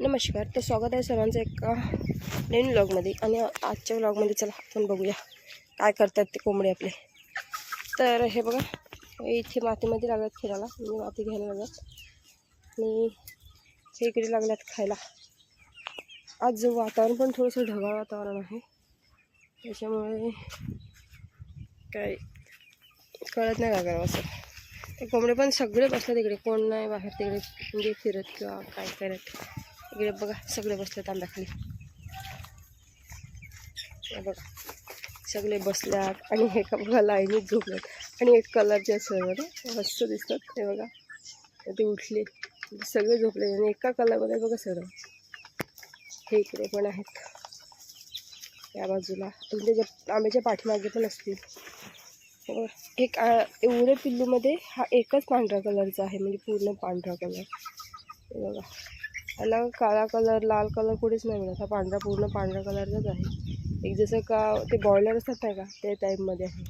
नमस्कार तर स्वागत आहे सर्वांचं एका नवीन व्लॉगमध्ये आणि आजच्या व्लॉगमध्ये चला आपण बघूया काय करतात ते कोंबडे आपले. तर हे बघा इथे मातीमध्ये लागल्यात फिरायला म्हणजे माती घ्यायला लागल्यात. आणि हे इकडे लागल्यात खायला. आज वातावरण पण थोडंसं ढगाळ वातावरण आहे. त्याच्यामुळे काय कळत नाही काय करावं असं. ते कोंबडे पण सगळे बसले तिकडे कोण नाही बाहेर तिकडे म्हणजे फिरत किंवा काय करत. इकडे बघा सगळे बसले तांब्याखाली. बघा सगळे बसल्यात आणि हे का बघा लाईनीत झोपल्यात आणि एक कलरचे असं बघा मस्त दिसतात. हे बघा ते उठले. सगळे झोपले आणि एका कलरमध्ये बघा सगळं. हे इकडे पण आहेत. या बाजूला. आणि त्याच्या आंब्याच्या पाठीमागे पण असतील. एक एवढे पिल्लूमध्ये हा एकच पांढरा कलरचा आहे. म्हणजे पूर्ण पांढरा कलर. बघा. याला काळा कलर लाल कलर कुठेच नाही मिळत. हा पांढरा पूर्ण पांढरा कलरचाच आहे. एक जसं का ते बॉयलर असतात नाही का ते टाईपमध्ये आहे.